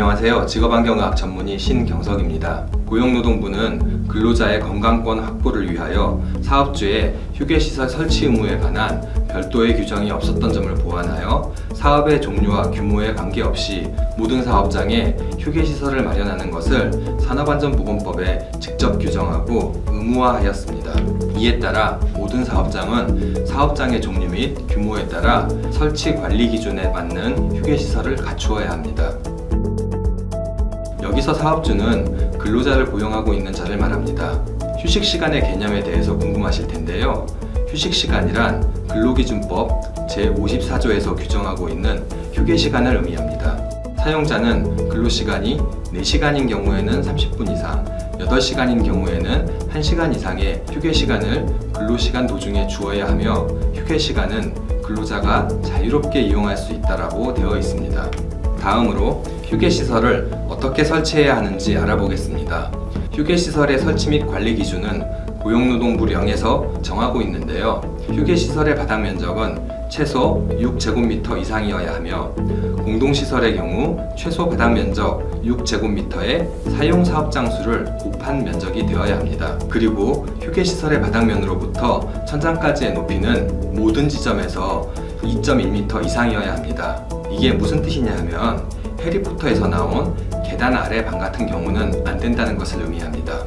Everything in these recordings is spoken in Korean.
안녕하세요. 직업환경의학 전문의 신경석입니다. 고용노동부는 근로자의 건강권 확보를 위하여 사업주의 휴게시설 설치 의무에 관한 별도의 규정이 없었던 점을 보완하여 사업의 종류와 규모에 관계없이 모든 사업장에 휴게시설을 마련하는 것을 산업안전보건법에 직접 규정하고 의무화하였습니다. 이에 따라 모든 사업장은 사업장의 종류 및 규모에 따라 설치 관리 기준에 맞는 휴게시설을 갖추어야 합니다. 여기서 사업주는 근로자를 고용하고 있는 자를 말합니다. 휴식 시간의 개념에 대해서 궁금하실 텐데요. 휴식 시간이란 근로기준법 제54조에서 규정하고 있는 휴게 시간을 의미합니다. 사용자는 근로 시간이 4시간인 경우에는 30분 이상, 8시간인 경우에는 1시간 이상의 휴게 시간을 근로 시간 도중에 주어야 하며 휴게 시간은 근로자가 자유롭게 이용할 수 있다라고 되어 있습니다. 다음으로 휴게시설을 어떻게 설치해야 하는지 알아보겠습니다. 휴게시설의 설치 및 관리 기준은 고용노동부 령에서 정하고 있는데요. 휴게시설의 바닥 면적은 최소 6제곱미터 이상이어야 하며 공동시설의 경우 최소 바닥 면적 6제곱미터의 사용 사업장 수를 곱한 면적이 되어야 합니다. 그리고 휴게시설의 바닥면으로부터 천장까지의 높이는 모든 지점에서 2.1m 이상이어야 합니다. 이게 무슨 뜻이냐 하면 해리포터에서 나온 계단 아래 방 같은 경우는 안 된다는 것을 의미합니다.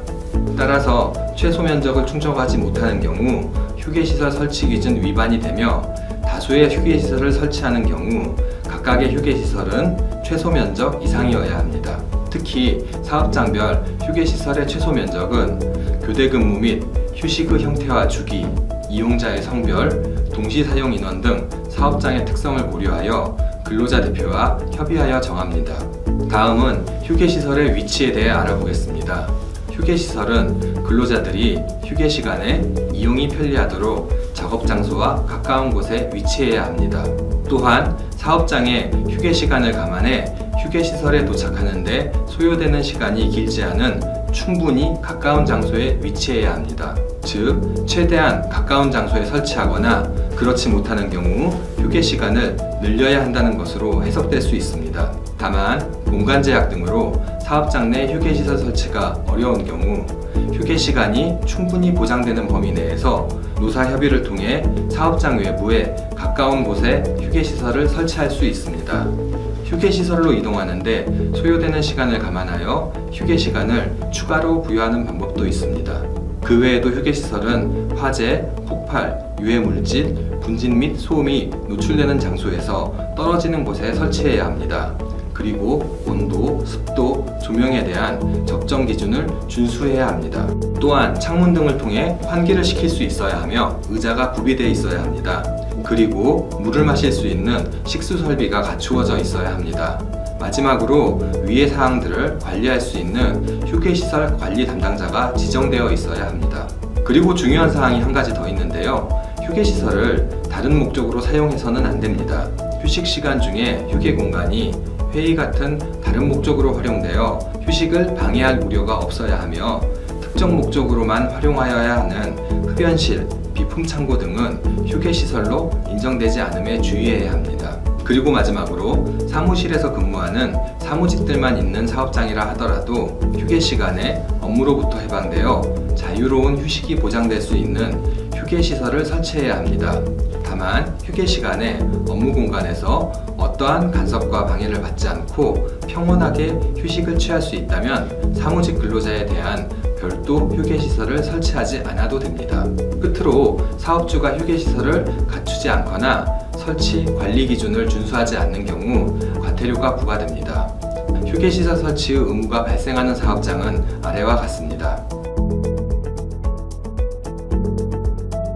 따라서 최소 면적을 충족하지 못하는 경우 휴게시설 설치 기준 위반이 되며 다수의 휴게시설을 설치하는 경우 각각의 휴게시설은 최소 면적 이상이어야 합니다. 특히 사업장별 휴게시설의 최소 면적은 교대 근무 및 휴식 의 형태와 주기, 이용자의 성별, 동시 사용 인원 등 사업장의 특성을 고려하여 근로자 대표와 협의하여 정합니다. 다음은 휴게시설의 위치에 대해 알아보겠습니다. 휴게시설은 근로자들이 휴게 시간에 이용이 편리하도록 작업 장소와 가까운 곳에 위치해야 합니다. 또한 사업장의 휴게 시간을 감안해 휴게시설에 도착하는데 소요되는 시간이 길지 않은 충분히 가까운 장소에 위치해야 합니다. 즉, 최대한 가까운 장소에 설치하거나 그렇지 못하는 경우 휴게 시간을 늘려야 한다는 것으로 해석될 수 있습니다. 다만 공간 제약 등으로 사업장 내 휴게시설 설치가 어려운 경우 휴게 시간이 충분히 보장되는 범위 내에서 노사 협의를 통해 사업장 외부에 가까운 곳에 휴게 시설을 설치할 수 있습니다. 휴게시설로 이동하는데 소요되는 시간을 감안하여 휴게 시간을 추가로 부여하는 방법도 있습니다. 그 외에도 휴게시설은 화재, 폭발, 유해 물질, 분진 및 소음이 노출되는 장소에서 떨어지는 곳에 설치해야 합니다. 그리고 온도, 습도, 조명에 대한 적정 기준을 준수해야 합니다. 또한 창문 등을 통해 환기를 시킬 수 있어야 하며 의자가 구비되어 있어야 합니다. 그리고 물을 마실 수 있는 식수 설비가 갖추어져 있어야 합니다. 마지막으로 위의 사항들을 관리할 수 있는 휴게시설 관리 담당자가 지정되어 있어야 합니다. 그리고 중요한 사항이 한 가지 더 있는데요. 휴게시설을 다른 목적으로 사용해서는 안 됩니다. 휴식 시간 중에 휴게 공간이 회의 같은 다른 목적으로 활용되어 휴식을 방해할 우려가 없어야 하며 특정 목적으로만 활용하여야 하는 흡연실, 비품 창고 등은 휴게시설로 인정되지 않음에 주의해야 합니다. 그리고 마지막으로 사무실에서 근무하는 사무직들만 있는 사업장이라 하더라도 휴게 시간에 업무로부터 해방되어 자유로운 휴식이 보장될 수 있는 휴게 시설을 설치해야 합니다. 다만 휴게 시간에 업무 공간에서 어떠한 간섭과 방해를 받지 않고 평온하게 휴식을 취할 수 있다면 사무직 근로자에 대한 별도 휴게시설을 설치하지 않아도 됩니다. 끝으로 사업주가 휴게시설을 갖추지 않거나 설치 관리 기준을 준수하지 않는 경우 과태료가 부과됩니다. 휴게시설 설치의 의무가 발생하는 사업장은 아래와 같습니다.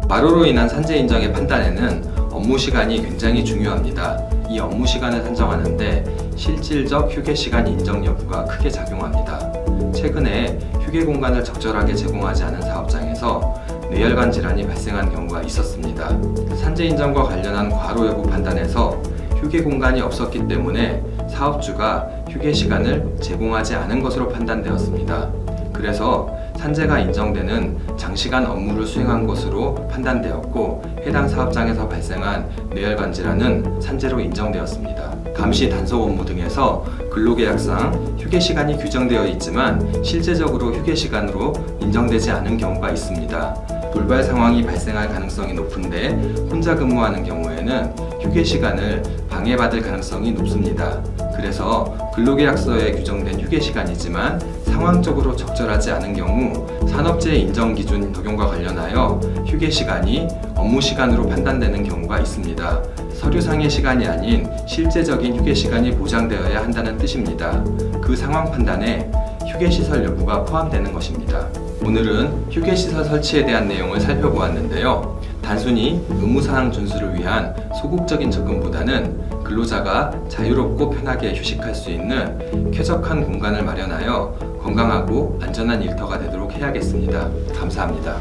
마루로 인한 산재 인정의 판단에는 업무 시간이 굉장히 중요합니다. 이 업무 시간을 산정하는데 실질적 휴게 시간 인정 여부가 크게 작용합니다. 최근에 휴게 공간을 적절하게 제공하지 않은 사업장에서 뇌혈관 질환이 발생한 경우가 있었습니다. 산재 인정과 관련한 과로 여부 판단에서 휴게 공간이 없었기 때문에 사업주가 휴게 시간을 제공하지 않은 것으로 판단되었습니다. 그래서 산재가 인정되는 장시간 업무를 수행한 것으로 판단되었고 해당 사업장에서 발생한 뇌혈관 질환은 산재로 인정되었습니다. 감시 단속 업무 등에서 근로계약상 휴게 시간이 규정되어 있지만 실제적으로 휴게 시간으로 인정되지 않은 경우가 있습니다. 돌발 상황이 발생할 가능성이 높은데 혼자 근무하는 경우에는 휴게 시간을 방해받을 가능성이 높습니다. 그래서 근로계약서에 규정된 휴게 시간이지만 상황적으로 적절하지 않은 경우 산업재해 인정 기준 적용과 관련하여 휴게 시간이 업무 시간으로 판단되는 경우가 있습니다. 서류상의 시간이 아닌 실제적인 휴게 시간이 보장되어야 한다는 뜻입니다. 그 상황 판단에 휴게 시설 여부가 포함되는 것입니다. 오늘은 휴게시설 설치에 대한 내용을 살펴보았는데요. 단순히 의무사항 준수를 위한 소극적인 접근보다는 근로자가 자유롭고 편하게 휴식할 수 있는 쾌적한 공간을 마련하여 건강하고 안전한 일터가 되도록 해야겠습니다. 감사합니다.